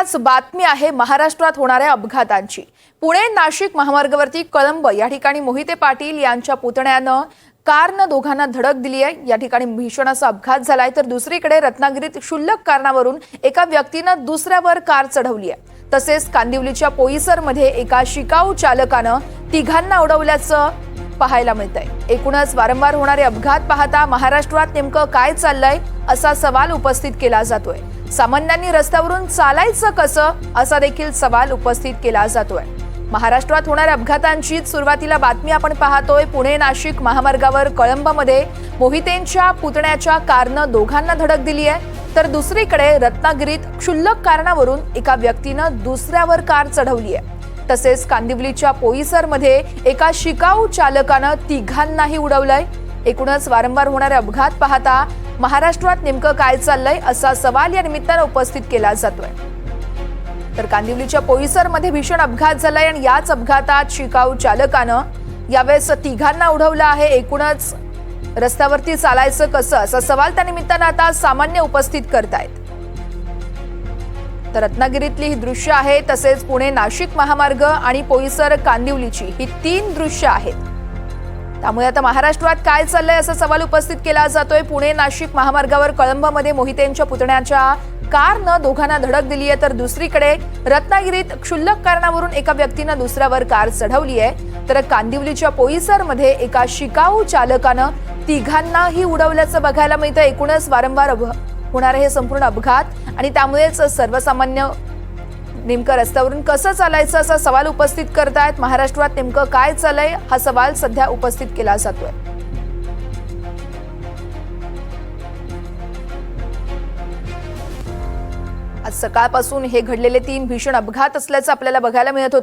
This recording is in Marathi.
आज बातमी आहे महाराष्ट्रात होणाऱ्या अपघातांची. पुणे नाशिक महामार्गावरती कळंब या ठिकाणी मोहिते पाटील यांच्या पुतण्यानं कारनं दोघांना धडक दिली आहे. या ठिकाणी भीषण असा अपघात झालाय. तर दुसरीकडे रत्नागिरीत क्षुल्लक कारणावरून एका व्यक्तीनं दुसऱ्यावर कार चढवली आहे. तसेच कांदिवलीच्या पोईसरमध्ये एका शिकाऊ चालकानं तिघांना उडवल्याचं पाहायला मिळतंय. एकूणच वारंवार होणारे अपघात पाहता महाराष्ट्रात नेमकं काय चाललंय असा सवाल उपस्थित केला जातोय. सामान्यांनी रस्त्यावरून चालायचं कसं असा देखील सवाल उपस्थित केला जातोय. महाराष्ट्रात होणाऱ्या अपघातांची सुरुवातीला बातमी आपण पाहतोय पुणे नाशिक महामार्गावर कळंबमध्ये मोहितेंच्या पुतण्याच्या कारनं दोघांना धडक दिली आहे. तर दुसरीकडे रत्नागिरीत क्षुल्लक कारणावरून एका व्यक्तीनं दुसऱ्यावर कार चढवली आहे. तसेच कांदिवलीच्या पोईसरमध्ये एका शिकाऊ चालकानं तिघांनाही उडवलंय. एकूणच वारंवार होणारे अपघात पाहता महाराष्ट्रात नेमकं काय चाललंय असा सवाल या निमित्तानं उपस्थित केला जातोय. तर कांदिवलीच्या पोईसरमध्ये भीषण अपघात झालाय आणि याच अपघातात शिकाऊ चालकानं यावेळेस तिघांना उडवलं आहे. एकूणच रस्त्यावरती चालायचं कसं? असा सवाल त्या निमित्तानं आता सामान्य उपस्थित करतायत. तर रत्नागिरीतली ही दृश्य आहे तसेच पुणे नाशिक महामार्ग आणि पोईसर कांदिवलीची ही तीन दृश्य आहेत. त्यामुळे आता महाराष्ट्रात काय चाललंय असा सवाल उपस्थित केला जातोय. पुणे नाशिक महामार्गावर कळंबमध्ये मोहितेंच्या पुतण्याच्या कारनं दोघांना धडक दिली आहे. तर दुसरीकडे रत्नागिरीत क्षुल्लक कारणावरून एका व्यक्तीनं दुसऱ्यावर कार चढवली आहे. तर कांदिवलीच्या पोईसरमध्ये एका शिकाऊ चालकानं तिघांनाही उडवल्याचं बघायला मिळतं एकूणच वारंवार अभ- होणारे हे संपूर्ण अपघात आणि त्यामुळेच सर्वसामान्य नेमकं रस्त्यावरून कसं चालायचं असा सवाल उपस्थित करतायत. महाराष्ट्रात नेमकं काय चालय हा सवाल सध्या उपस्थित केला जातोय. आज सकाळपासून हे घडलेले तीन भीषण अपघात असल्याचं आपल्याला बघायला मिळत होतं.